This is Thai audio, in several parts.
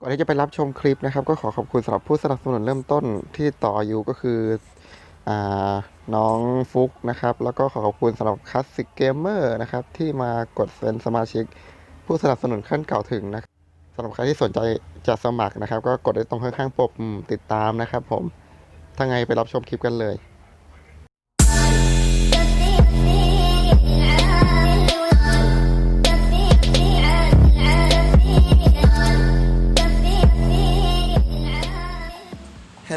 ก่อนที่จะไปรับชมคลิปนะครับ ก็ขอขอบคุณสำหรับผู้สนับสนุนเริ่มต้นที่ต่ออายุก็คืออน้องฟุกนะครับ แล้วก็ขอขอบคุณสำหรับคลาสสิกเกมเมอร์นะครับ ที่มากดเป็นสมาชิก ผู้สนับสนุนขั้นเก่าถึงนะครับสำหรับใครที่สนใจจะสมัครนะครับ ก็กดได้ตรงข้างๆปุ่มติดตามนะครับ ผมถ้าไงไปรับชมคลิปกันเลย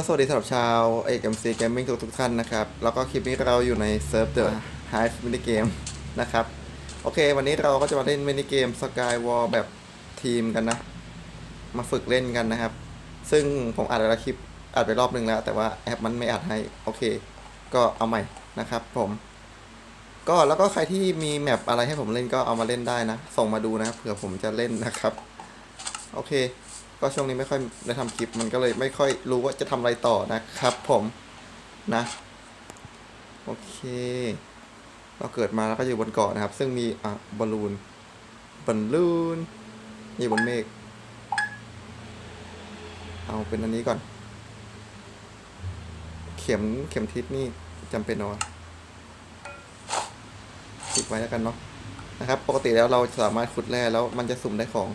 ฮลโลสวัสดีสำหรับชาวเอก MC Gaming ทุกทุกๆท่านนะครับ แล้วก็คลิปนี้เราอยู่ในเซิร์ฟเดอะไฮฟ์มินิเกมนะครับ โอเค วันนี้เราก็จะมาเล่นมินิเกม Skywall แบบทีมกันนะ มาฝึกเล่นกันนะครับ ซึ่งผมอัดแล้วคลิปอัดไปรอบนึงแล้ว แต่ว่าแอปมันไม่อัดให้ โอเค ก็เอาใหม่นะครับผม ก็แล้วก็ใครที่มีแมปอะไรให้ผมเล่นก็เอามาเล่นได้นะ ส่งมาดูนะครับเผื่อผมจะเล่นนะครับ โอเค ก็ช่วงนี้ไม่ค่อยได้ทำคลิปมันก็เลยไม่ค่อยรู้ว่าจะทำอะไรต่อนะครับ ผมนะโอเค เราเกิดมาแล้วก็อยู่บนเกาะนะครับ ซึ่งมีอะบอลลูนบอลลูนอยู่บนเมฆเอาเป็นอันนี้ก่อน เข็มเข็มทิศนี่จำเป็นเนาะติดไว้แล้วกันเนาะนะครับ ปกติแล้วเราสามารถขุดแร่แล้วมันจะสุ่มได้ของ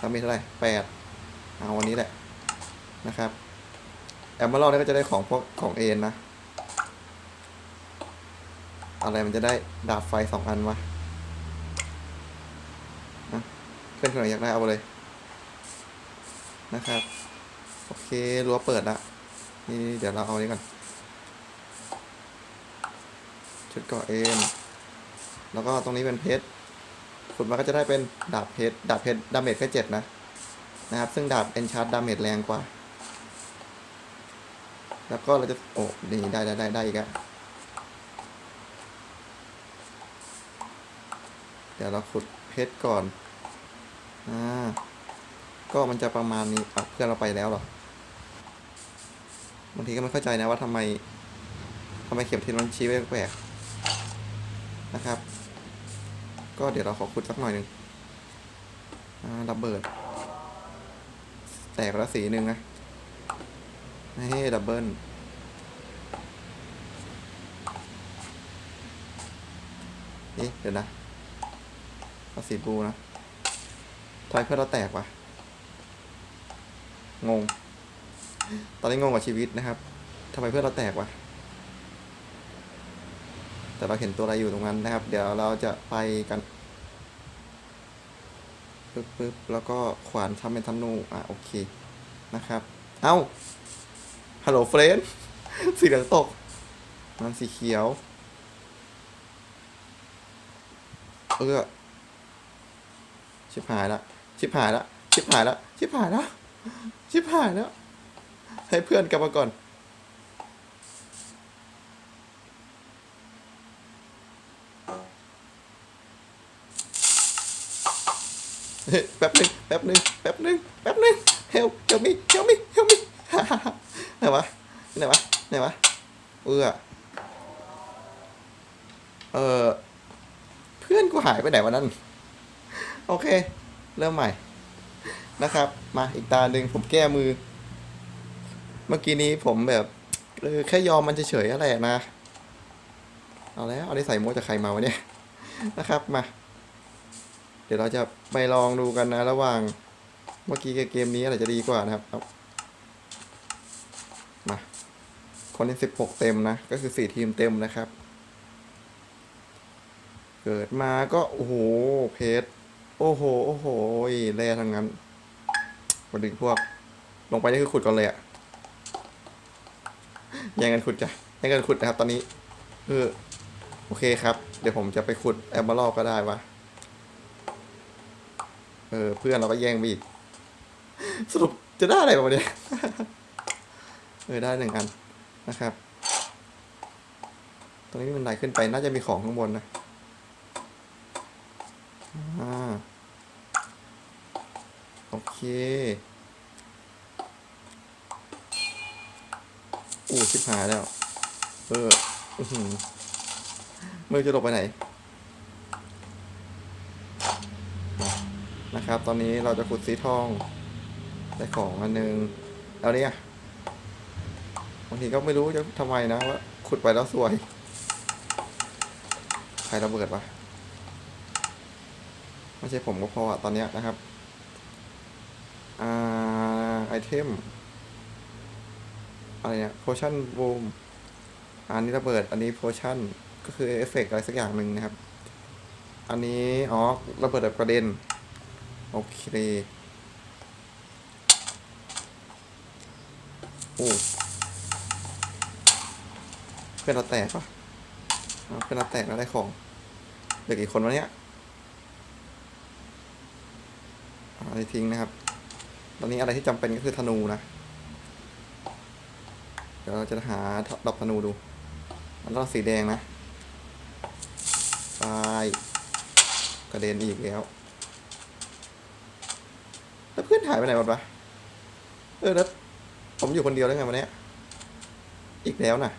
เรามีเท่าไหร่แปดเอาวันนี้แหละนะครับแอมเบอร์นี่ก็จะได้ของพวกของเอ็นนะ อะไรมันจะได้ดาบไฟสองอันวะนะเพื่อนคนไหนอยากได้เอาไปเลย นะครับ โอเครั้วเปิดละนี่เดี๋ยวเราเอาอันนี้ก่อน ชุดเกาะเอ็นแล้วก็ตรงนี้เป็นเพชร ขุดมาก็จะได้เป็นดาบเพชรดาบเพชรดาเมจแค่เจ็ดนะนะครับ ซึ่งดาบเอนชาร์ดดาเมจแรงกว่า แล้วก็เราจะ โอ้นี่ได้ได้ได้ได้อีกอะเดี๋ยวเราขุดเพชรก่อนอ่าก็มันจะประมาณนี้อะเพื่อนเราไปแล้วหรอบางทีก็ไม่เข้าใจนะว่าทำไมทำไมเข็มทิศมันชี้ไว้แปลกนะครับ ก็เดี๋ยวเราขอขุดสักหน่อยหนึ่งระเบิด แตกล้วสีหนึ่งนะเฮ้ดับเบิลเอ๊ะเดี๋ยวนะเอาสีบูนะทำไมเพื่อเราแตกวะงง ตอนนี้งงกับชีวิตนะครับทำไมเพื่อเราแตกวะ แต่เราเห็นตัวอะไรอยู่ตรงนั้นนะครับ เดี๋ยวเราจะไปกันปึ๊บปึ๊บแล้วก็ขวานทำเป็นธนูอะโอเคนะครับ เอ้าฮัลโหลเฟรนสีเหลืองตกมันสีเขียวเออชิบหายละชิบหายละชิบหายละชิบหายละชิบหายแล้วให้เพื่อนกลับมาก่อน เฮ้ย แป๊บหนึ่งแป๊บหนึ่งแป๊บหนึ่งแป๊บหนึ่งเฮลเฮลมีเฮลมีเฮลมีไหนวะไหนวะไหนวะเออเออเพื่อนกูหายไปไหนวันนั้น โอเค เริ่มใหม่นะครับ มาอีกตาหนึ่งผมแก้มือ เมื่อกี้นี้ผมแบบเออแค่ยอมมันเฉยๆอะไรนะ เอาแล้ว เอาได้ใส่โมจากใครมาวะเนี่ยนะครับมา ดี๋ยวเราจะไปลองดูกันนะระหว่างเมื่อกี้กับเกมนี้อะไรจะดีกว่านะครับมาคนที่สิบหกเต็มนะ ก็คือสี่ทีมเต็มนะครับ เกิดมาก็โอ้โหเพชรโอ้โหโอ้โหแร่ทั้งนั้นมาดึงพวก ลงไปนี่คือขุดก่อนเลยอะแย่งกันขุดจ้ะแย่งกันขุดนะครับ ตอนนี้เออโอเคครับ เดี๋ยวผมจะไปขุดแอมเบอร์ก็ได้วะ เออ เพื่อนเราก็แย่งไปอีก สรุปจะได้อะไรบ้าเนี่ยเออได้หนึ่งอันนะครับ ตรงนี้มันไหลขึ้นไปน่าจะมีของข้างบนนะอโอเคอู้ชิบหายแล้ว เออ อือหือมือจะหลบไปไหน นะครับ ตอนนี้เราจะขุดสีทองได้ของอันหนึงแล้วเนี่ยบางทีก็ไม่รู้จะทำไมนะว่าขุดไปแล้วสวย ใครระเบิดวะไม่ใช่ผมก็พออะตอนเนี้ยนะครับอ่าไอเทมอะไรเนี่ย potion boom อันนี้ระเบิด อันนี้ potion ก็คือเอฟเฟกต์อะไรสักอย่างหนึ่งนะครับ อันนี้อ๋อระเบิดแบบกระเด็น โอเคโอ้เพื่อนเราแตกปะเพื่อนเราแตกแล้วได้ของเหลือกี่คนวะเนี่ยอะไรทิ้งนะครับ ตอนนี้อะไรที่จำเป็นก็คือธนูนะ เดี๋ยวเราจะหาดอกธนูดูมันต้องสีแดงนะตายกระเด็นอีกแล้ว พื่อนหายไปไหนหมดวะเออแล้วผมอยู่คนเดียวได้วไงวันนี้อีกแล้วนะ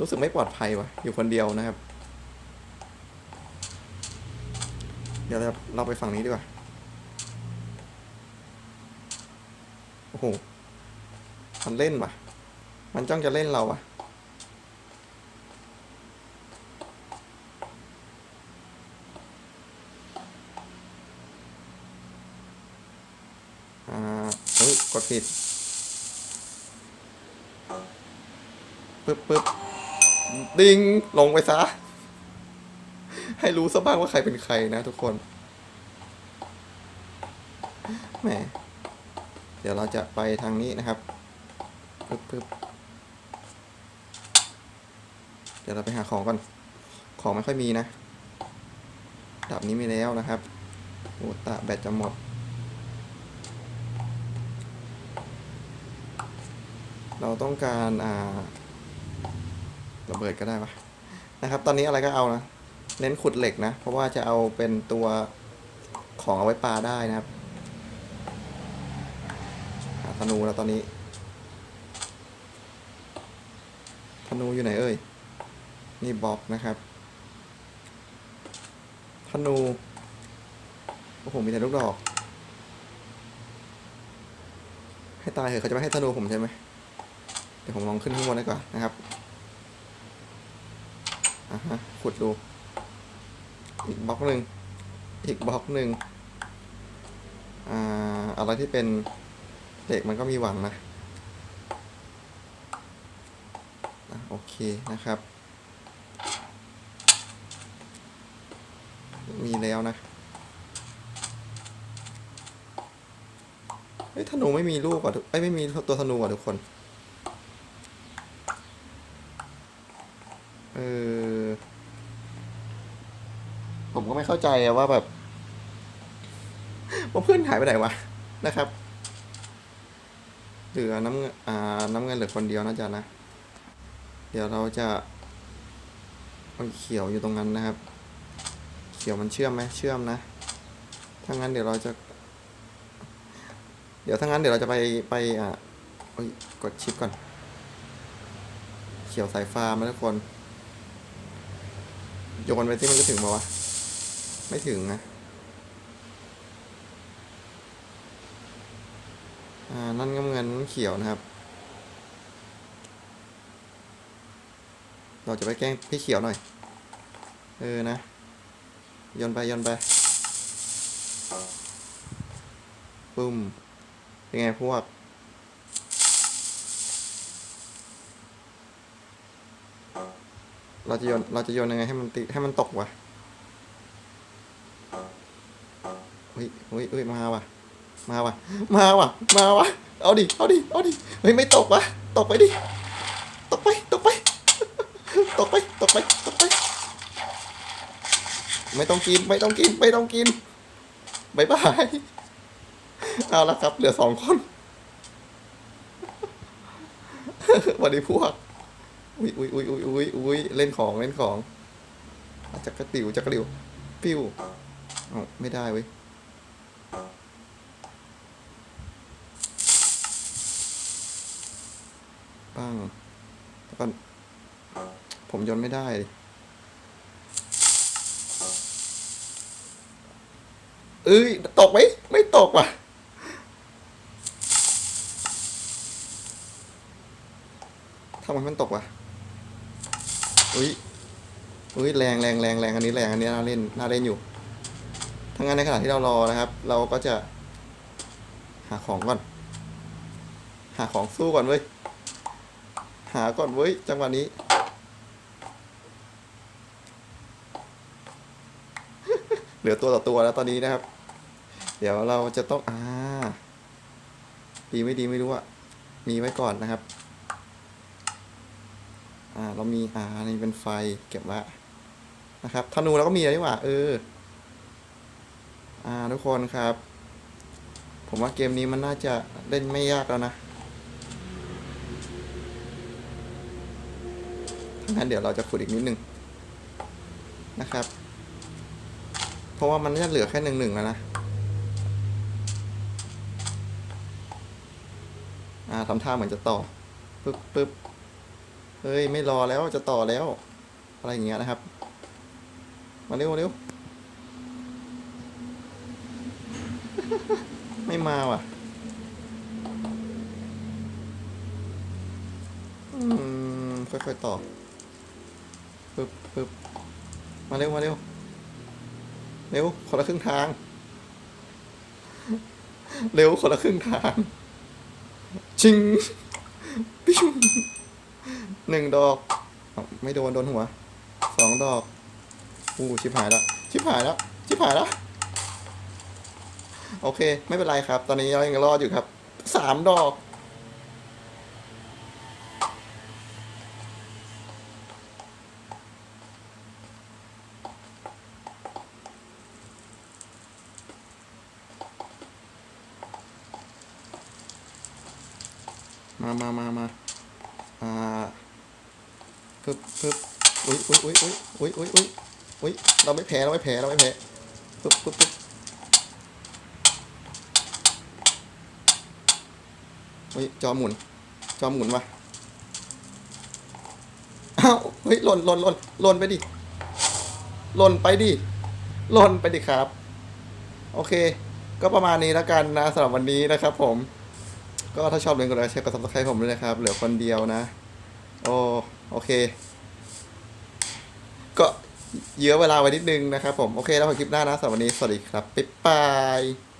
รู้สึกไม่ปลอดภัยวะอยู่คนเดียวนะครับ เดี๋ยวเราเราไปฝั่งนี้ดีกว่าโอ้โหมันเล่นปะมันจ้องจะเล่นเราอะ เฮ้ยกดผิดปึ๊บปึ๊บดิงลงไปซะ ให้รู้ซะบ้างว่าใครเป็นใครนะทุกคนแหมเดี๋ยวเราจะไปทางนี้นะครับปึ๊บปึ๊บเดี๋ยวเราไปหาของก่อน ของไม่ค่อยมีนะ ดับนี้มีแล้วนะครับโอ้ตะแบตจะหมด เราต้องการอ่าระเบิดก็ได้ปะนะครับ ตอนนี้อะไรก็เอานะ เน้นขุดเหล็กนะ เพราะว่าจะเอาเป็นตัวของเอาไว้ปลาได้นะครับหาธนูแล้วตอนนี้ ธนูอยู่ไหนเอ่ย นี่บล็อกนะครับ ธนู โอ้โห มีแต่ลูกดอก ให้ตายเหอะเขาจะไม่ให้ธนูผมใช่ไหม ดี๋ยวผมลองขึ้นข้างบนดีกว่านะครับอะฮะขุดดู อีกบล็อกหนึ่งอีกบล็อกหนึ่งอ่าอะไรที่เป็นเหล็กมันก็มีหวังนะอะโอเคนะครับ มีแล้วนะเฮ้ยธนูไม่มีลูกอะทุกเอ้ยไม่มีตัวธนูอะทุกคน เออ ผมก็ไม่เข้าใจว่าแบบว่าเพื่อนหายไปไหนวะนะครับเหลือน้ำเงินอ่าน้ำเงินเหลือคนเดียวนะจ๊ะนะ เดี๋ยวเราจะเอาเขียวอยู่ตรงนั้นนะครับ เขียวมันเชื่อมไหมเชื่อมนะถ้างั้นเดี๋ยวเราจะ เดี๋ยวถ้างั้นเดี๋ยวเราจะไปไปอ่าโอ้ยกดชิปก่อน เขียวสายฟ้ามาทุกคน โยนไปที่มันจะถึงมาวะ ไม่ถึงนะอ่านั่นก็เงินเขียวนะครับ เราจะไปแกล้งพี่เขียวหน่อย เออนะโยนไปโยนไปปึ้มเป็นไงพวก เราจะโยนเราจะโยนยังไงให้มันติให้มันตกวะเฮ้ยเฮ้ยเฮ้ยมาว่ะ มาว่ะ มาว่ะ มาว่ะ เอาดิ เอาดิ เอาดิ เฮ้ย ไม่ตกวะ ตกไปดิ ตกไป ตกไป ตกไป ตกไป ตกไป ไม่ต้องกิน ไม่ต้องกิน ไม่ต้องกินบายบาย เอาละครับ เหลือสองคน วัสดีพวก อุ้ยอุ้ยอุ้ยอุ้ยอุ้ยอุ้ยเล่นของเล่นของจักระติวจักระติวปิ้วเอาไม่ได้เว้ยปังแล้วก็ผมยนไม่ได้เอ้ย ตกไหมไม่ตกว่ะทำไมมันตกว่ะ อุ้ยอุ้ยแรงแรงแรงแรงอันนี้แรงอันนี้น่าเล่นน่าเล่นอยู่ทั้างนั้นในขณะที่เรารอนะครับ เราก็จะ หาของก่อน หาของสู้ก่อนเว้ย หาก่อนเว้ย จังหวะนี้ เหลือตัวต่อตัวแล้วตอนนี้นะครับ เดี๋ยวเราจะต้องอ่าดีไม่ดีไม่รู้อะมีไว้ก่อนนะครับ อ่าเรามีอ่านี่เป็นไฟเก็บไว้นะครับธนูเราก็มีแล้วนี่หว่าเอออ่าทุกคนครับ ผมว่าเกมนี้มันน่าจะเล่นไม่ยากแล้วนะถ้างั้นเดี๋ยวเราจะขุดอีกนิดนึงนะครับ เพราะว่ามันน่าจะเหลือแค่หนึ่งหนึ่งแล้วนะอ่าทำท่าเหมือนจะต่อปึ๊บปึ๊บ เฮ้ย ไม่รอแล้วจะต่อแล้ว อะไรอย่างเงี้ยนะครับ มาเร็วมาเร็วไม่มาว่ะอืมค่อยๆต่อปึ๊บปึ๊บมาเร็วมาเร็วเร็วคนละครึ่งทาง เร็วคนละครึ่งทางชิงปิ้ว หนึ่งดอกไม่โดนโดนหัวสองดอกอู้ชิบหายแล้วชิบหายแล้วชิบหายแล้วโอเค ไม่เป็นไรครับ ตอนนี้เรายังรอดอยู่ครับสามดอกมามามามา อ่าปึ๊บปึ๊บอุ้ยอุ้ยอุ้ยอุ้ยอุ้ยอุ้ยอุ้ยเราไม่แพ้เราไม่แพ้เราไม่แพ้ปึ๊บปึ๊บปึ๊บอุ้ยจอหมุน จอหมุนวะอ้าวเฮ้ยหล่นหล่นหล่นหล่นไปดิหล่นไปดิหล่นไปดิครับ โอเค ก็ประมาณนี้แล้วกันนะสำหรับวันนี้นะครับผม ก็ถ้าชอบเล่นกดไลค์แชร์กดซับสไครต์ผมด้วยนะครับ เหลือคนเดียวนะ โอโอเค ก็เยอะเวลาไว้นิดนึงนะครับผม โอเค แล้วพบคลิปหน้านะสำหรับวันนี้ สวัสดีครับ บ๊ายบาย